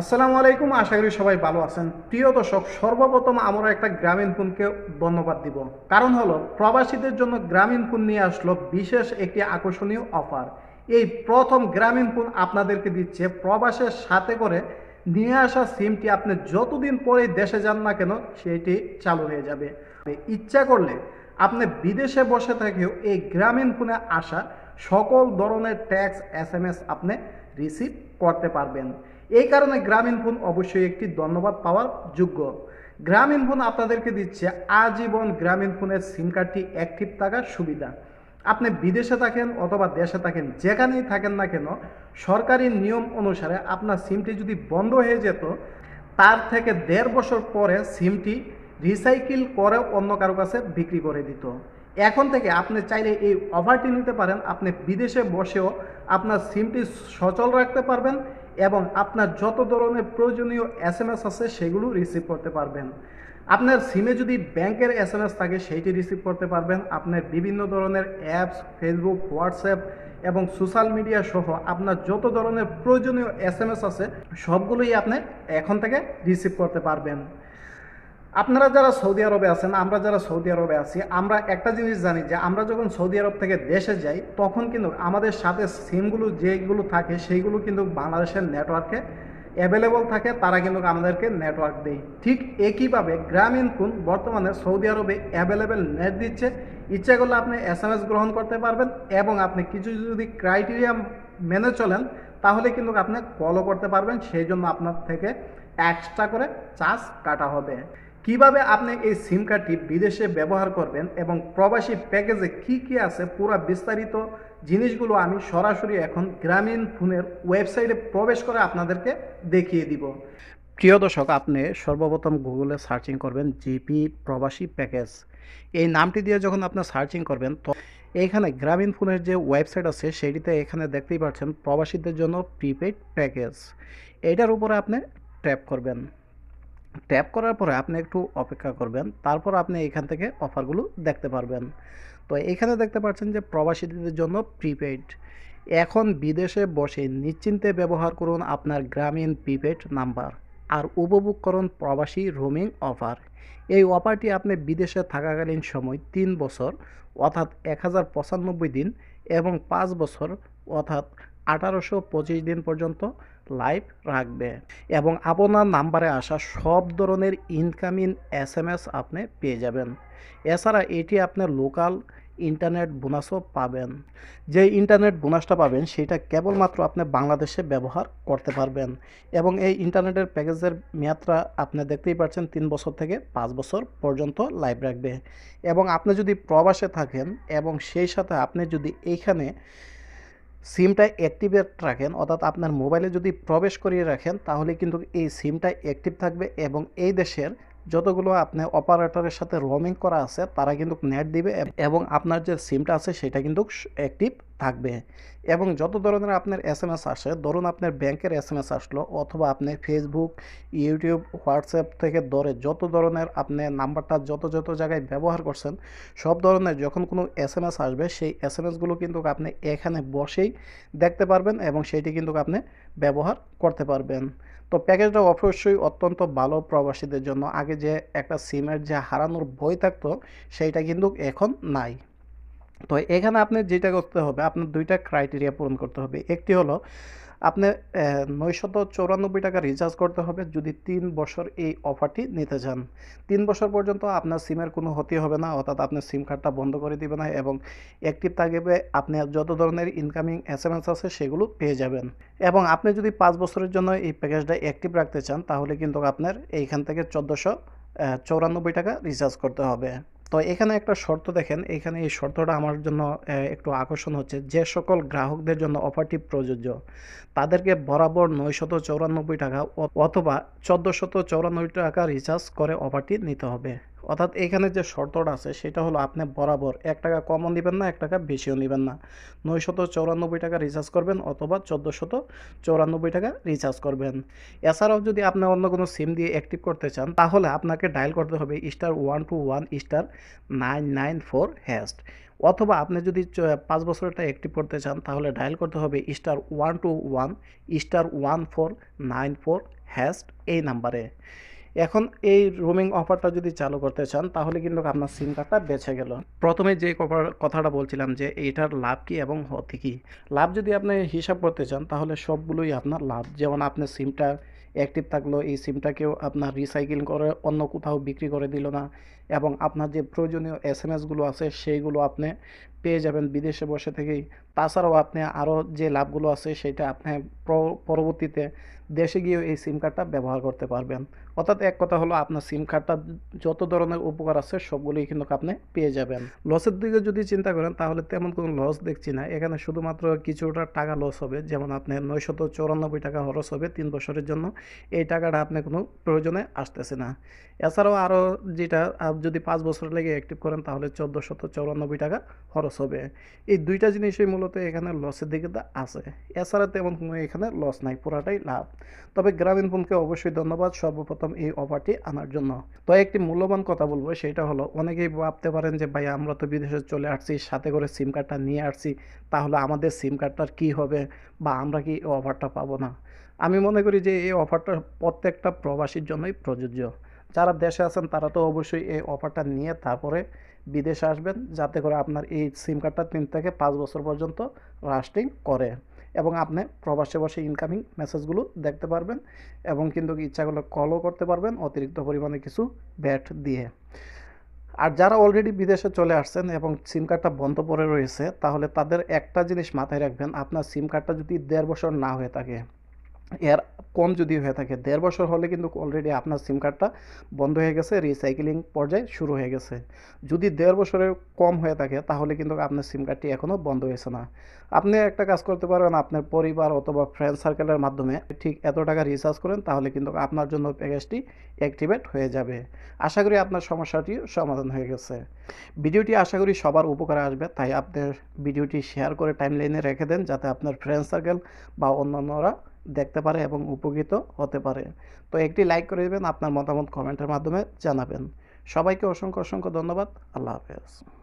আসসালামু আলাইকুম, আশা করি সবাই ভালো আছেন। প্রিয় দর্শক, সর্বপ্রথম আমরা একটা গ্রামীণ ফোনকে ধন্যবাদ দিব। কারণ হলো, প্রবাসীদের জন্য গ্রামীণ ফোন নিয়ে আসলো বিশেষ একটি আকর্ষণীয় অফার। এই প্রথম গ্রামীণ ফোন আপনাদেরকে দিচ্ছে, প্রবাসের সাথে করে নিয়ে আসা সিমটি আপনি যতদিন পরে দেশে যান না কেন, সেটি চালু হয়ে যাবে। ইচ্ছা করলে আপনি বিদেশে বসে থেকেও এই গ্রামীণ ফোনে আসা সকল ধরনের ট্যাক্স এস এম এস আপনি রিসিভ করতে পারবেন। এই কারণে গ্রামীণ ফোন অবশ্যই একটি ধন্যবাদ পাওয়ার যোগ্য। গ্রামীণ ফোন আপনাদেরকে দিচ্ছে আজীবন গ্রামীণ ফোনের সিম কার্ডটি অ্যাক্টিভ থাকার সুবিধা। আপনি বিদেশে থাকেন অথবা দেশে থাকেন, যেখানেই থাকেন না কেন, সরকারি নিয়ম অনুসারে আপনার সিমটি যদি বন্ধ হয়ে যেত, তার থেকে দেড় বছর পরে সিমটি রিসাইকেল করে অন্য কারও কাছে বিক্রি করে দিত। এখন থেকে আপনি চাইলে এই অফারটি নিতে পারেন। আপনি বিদেশে বসেও আপনার সিমটি সচল রাখতে পারবেন এবং আপনার যত ধরনের প্রয়োজনীয় এস এম এস আছে সেগুলো রিসিভ করতে পারবেন। আপনার সিমে যদি ব্যাংকের এস এম এস থাকে সেইটি রিসিভ করতে পারবেন। আপনার বিভিন্ন ধরনের অ্যাপস ফেসবুক হোয়াটসঅ্যাপ এবং সোশ্যাল মিডিয়া সহ আপনার যত ধরনের প্রয়োজনীয় এস এম এস আছে সবগুলোই আপনি এখন থেকে রিসিভ করতে পারবেন। আপনারা যারা সৌদি আরবে আছেন, আমরা যারা সৌদি আরবে আছি, আমরা একটা জিনিস জানি যে আমরা যখন সৌদি আরব থেকে দেশে যাই, তখন কিন্তু আমাদের সাথে সিমগুলো যেগুলো থাকে, সেইগুলো কিন্তু বাংলাদেশের নেটওয়ার্কে অ্যাভেলেবল থাকে, তারা কিন্তু আমাদেরকে নেটওয়ার্ক দেয়। ঠিক একইভাবে গ্রামীণ ফোন বর্তমানে সৌদি আরবে অ্যাভেলেবেল নেট দিচ্ছে, ইচ্ছা করলে আপনি এস গ্রহণ করতে পারবেন এবং আপনি কিছু যদি ক্রাইটেরিয়া মেনে চলেন, তাহলে কিন্তু আপনি কলও করতে পারবেন, সেই জন্য আপনার থেকে এক্সট্রা করে চার্জ কাটা হবে। কীভাবে আপনি এই সিম কার্ডটি বিদেশে ব্যবহার করবেন এবং প্রবাসী প্যাকেজে কি কি আছে পুরো বিস্তারিত জিনিসগুলো আমি সরাসরি এখন গ্রামীণ ফোনের ওয়েবসাইটে প্রবেশ করে আপনাদেরকে দেখিয়ে দিব। প্রিয় দর্শক, আপনি সর্বপ্রথম গুগলে সার্চিং করবেন জিপি প্রবাসী প্যাকেজ। এই নামটি দিয়ে যখন আপনি সার্চিং করবেন, তো এখানে গ্রামীণ ফোনের যে ওয়েবসাইট আছে সেটিতে এখানে দেখতেই পাচ্ছেন প্রবাসীদের জন্য প্রিপেড প্যাকেজ এটার উপরে আপনি ট্যাপ করবেন। ট্যাপ করার পরে আপনি একটু অপেক্ষা করবেন। তারপর আপনি এখান থেকে অফারগুলো দেখতে পারবেন। তো এখানে দেখতে পাচ্ছেন যে প্রবাসীদের জন্য প্রিপেড। এখন বিদেশে বসে নিশ্চিন্তে ব্যবহার করুন আপনার গ্রামীণ প্রিপেড নাম্বার আর উপভোগ করুন প্রবাসী রোমিং অফার। এই অফারটি আপনি বিদেশে থাকাকালীন সময় তিন বছর অর্থাৎ এক হাজার পঁচানব্বই দিন এবং পাঁচ বছর অর্থাৎ আঠারোশো পঁচিশ দিন পর্যন্ত লাইভ রাখবে। এবং আপনার নাম্বারে আসা সব ধরনের ইনকামিং এস এম এস আপনি পেয়ে যাবেন। এছাড়া এটি আপনার লোকাল ইন্টারনেট বোনাসও পাবেন। যে ইন্টারনেট বোনাসটা পাবেন, সেটা কেবলমাত্র আপনি বাংলাদেশে ব্যবহার করতে পারবেন। এবং এই ইন্টারনেটের প্যাকেজের মেয়াদটা আপনি দেখতেই পাচ্ছেন, তিন বছর থেকে পাঁচ বছর পর্যন্ত লাইভ রাখবে। এবং আপনি যদি প্রবাসে থাকেন, এবং সেই সাথে আপনি যদি এইখানে সিমটা অ্যাক্টিভেট রাখেন, অর্থাৎ আপনার মোবাইলে যদি প্রবেশ করিয়ে রাখেন, তাহলে কিন্তু এই সিমটা অ্যাক্টিভ থাকবে এবং এই দেশের যতগুলো আপনি অপারেটরের সাথে রোমিং করা আছে, তারা কিন্তু নেট দিবে এবং আপনার যে সিমটা আছে, সেটা কিন্তু অ্যাক্টিভ থাকবে। এবং যত ধরনের আপনার এস এম এস আসে, ধরুন আপনার ব্যাংকের এস এম এস আসলো অথবা আপনি ফেসবুক ইউটিউব হোয়াটসঅ্যাপ থেকে ধরে যত ধরনের আপনি নাম্বারটা যত যত জায়গায় ব্যবহার করছেন, সব ধরনের যখন কোনো এস এম এস আসবে, সেই এস এম এসগুলো কিন্তু আপনি এখানে বসেই দেখতে পারবেন এবং সেইটি কিন্তু আপনি ব্যবহার করতে পারবেন। তো প্যাকেজটা অবশ্যই অত্যন্ত ভালো প্রবাসীদের জন্য। আগে যে একটা সিমের যে হারানোর ভয় থাকতো, সেইটা কিন্তু এখন নাই। তো এখানে আপনি যেটা করতে হবে, আপনার দুইটা ক্রাইটেরিয়া পূরণ করতে হবে। একটি হলো, আপনি নয়শত চৌরানব্বই টাকা রিচার্জ করতে হবে যদি তিন বছর এই অফারটি নিতে চান। তিন বছর পর্যন্ত আপনার সিমের কোনো ক্ষতি হবে না, অর্থাৎ আপনার সিম কার্ডটা বন্ধ করে দিবে না এবং অ্যাক্টিভ থাকবে, আপনি যত ধরনের ইনকামিং এস এম এস আছে সেগুলো পেয়ে যাবেন। এবং আপনি যদি পাঁচ বছরের জন্য এই প্যাকেজটা অ্যাক্টিভ রাখতে চান, তাহলে কিন্তু আপনার এইখান থেকে চোদ্দোশো চৌরানব্বই টাকা রিচার্জ করতে হবে। তো এখানে একটা শর্ত দেখেন, এখানে এই শর্তটা আমার জন্য একটু আকর্ষণ হচ্ছে। যে সকল গ্রাহকদের জন্য অফারটি প্রযোজ্য, তাদেরকে বরাবর নয়শত চৌরানব্বই টাকা অথবা চোদ্দোশত চৌরানব্বই টাকা রিচার্জ করে অফারটি নিতে হবে। অর্থাৎ এখানে যে শর্তটা আছে, সেটা হলো আপনি বরাবর এক টাকা কমও নেবেন না, এক টাকা বেশিও নেবেন না। নয়শত চৌরানব্বই টাকা রিচার্জ করবেন অথবা চোদ্দোশত চৌরানব্বই টাকা রিচার্জ করবেন। এছাড়াও যদি আপনি অন্য কোনো সিম দিয়ে অ্যাক্টিভ করতে চান, তাহলে আপনাকে ডায়াল করতে হবে star one two one star nine nine four hash অথবা আপনি যদি পাঁচ বছরটা অ্যাক্টিভ করতে চান, তাহলে ডায়াল করতে হবে star one two one star one four nine four hash এই নাম্বারে এখন এই রোমিং অফারটা যদি চালু করতে চান, তাহলে কিন্তু আপনার সিম কার্ডটা বেঁচে গেল। প্রথমে যে কথাটা বলছিলাম যে এইটার লাভ কি এবং ক্ষতি কি? লাভ যদি আপনি হিসাব করতে চান, তাহলে সবগুলোই আপনার লাভ। যেমন আপনার সিমটা অ্যাক্টিভ থাকল, এই সিমটাকেও আপনার রিসাইকেল করে অন্য কোথাও বিক্রি করে দিল না এবং আপনার যে প্রয়োজনীয় এস এম এসগুলো আছে, সেইগুলো আপনি পেয়ে যাবেন বিদেশে বসে থেকেই। তাছাড়াও আপনি আরও যে লাভগুলো আছে, সেটা আপনি পরবর্তীতে দেশে গিয়েও এই সিম কার্ডটা ব্যবহার করতে পারবেন। অর্থাৎ এক কথা হলো আপনার সিম কার্ডটা যত ধরনের উপকার আছে সবগুলোই কিন্তু আপনি পেয়ে যাবেন। লসের দিকে যদি চিন্তা করেন, তাহলে তেমন কোনো লস দেখছি না। এখানে শুধুমাত্র কিছুটা টাকা লস হবে। যেমন আপনি নয়শত চৌরানব্বই টাকা খরচ হবে তিন বছরের জন্য। এই টাকাটা আপনি কোনো প্রয়োজনে আসতেছে না। এছাড়াও আরও যেটা যদি পাঁচ বছর লেগে অ্যাক্টিভ করেন, তাহলে চোদ্দোশত চৌরানব্বই টাকা খরচ হবে। এই দুইটা জিনিসই মূলত এখানে লসের দিকে আছে। এছাড়া তেমন কোনো এখানে লস নাই, পুরাটাই লাভ। তবে গ্রামীণ ফোনকে অবশ্যই ধন্যবাদ। সর্বপ্রথম এই অফারটি আনার জন্য। তো একটি মূল্যবান কথা বলব, সেটা হলো, অনেকেই ভাবতে পারেন যে, ভাই, আমরা তো বিদেশে চলে আসছি, সাথে করে সিম কার্ডটা নিয়ে আসছি, তাহলে আমাদের সিম কার্ডটার কী হবে? বা আমরা কি এই অফারটা পাবো না? আমি মনে করি যে, এই অফারটা প্রত্যেকটা প্রবাসীর জন্যই প্রযোজ্য। যারা দেশে আছেন, তারা তো অবশ্যই এই অফারটা নিয়ে তারপরে বিদেশে আসবেন, যাতে করে আপনার এই সিম কার্ডটা তিন থেকে পাঁচ বছর পর্যন্ত লাস্টিং করে। এবং আপনি প্রবাসে বসে ইনকামিং মেসেজগুলো দেখতে পারবেন এবং কিন্তু ইচ্ছা করলে কলও করতে পারবেন, অতিরিক্ত পরিমাণে কিছু ব্যাট দিয়ে। আর যারা অলরেডি বিদেশে চলে আসছেন এবং সিম কার্ডটা বন্ধ পড়ে রয়েছে, তাহলে তাদের একটা জিনিস মাথায় রাখবেন, আপনার সিম কার্ডটা যদি দেড় বছর না হয়ে থাকে এর কম যদি হয়ে থাকে, দেড় বছর হলে কিন্তু অলরেডি আপনার সিম কার্ডটা বন্ধ হয়ে গেছে রিসাইকেলিং পর্যায়ে শুরু হয়ে গেছে। যদি দেড় বছরের কম হয়ে থাকে, তাহলে কিন্তু আপনার সিম কার্ডটি এখনও বন্ধ হয়েছে না। আপনি একটা কাজ করতে পারবেন, আপনার পরিবার অথবা ফ্রেন্ড সার্কেলের মাধ্যমে ঠিক এত টাকা রিচার্জ করেন, তাহলে কিন্তু আপনার জন্য প্যাকেজটি অ্যাক্টিভেট হয়ে যাবে। আশা করি আপনার সমস্যাটি সমাধান হয়ে গেছে। ভিডিওটি আশা করি সবার উপকারে আসবে, তাই আপনার ভিডিওটি শেয়ার করে টাইমলাইনে রেখে দেন, যাতে আপনার ফ্রেন্ড সার্কেল বা অন্যান্যরা দেখতে পারে এবং উপকৃত হতে পারে। তো একটি লাইক করে দেবেন, আপনার মতামত কমেন্টের মাধ্যমে জানাবেন। সবাইকে অসংখ্য অসংখ্য ধন্যবাদ। আল্লাহ হাফেজ।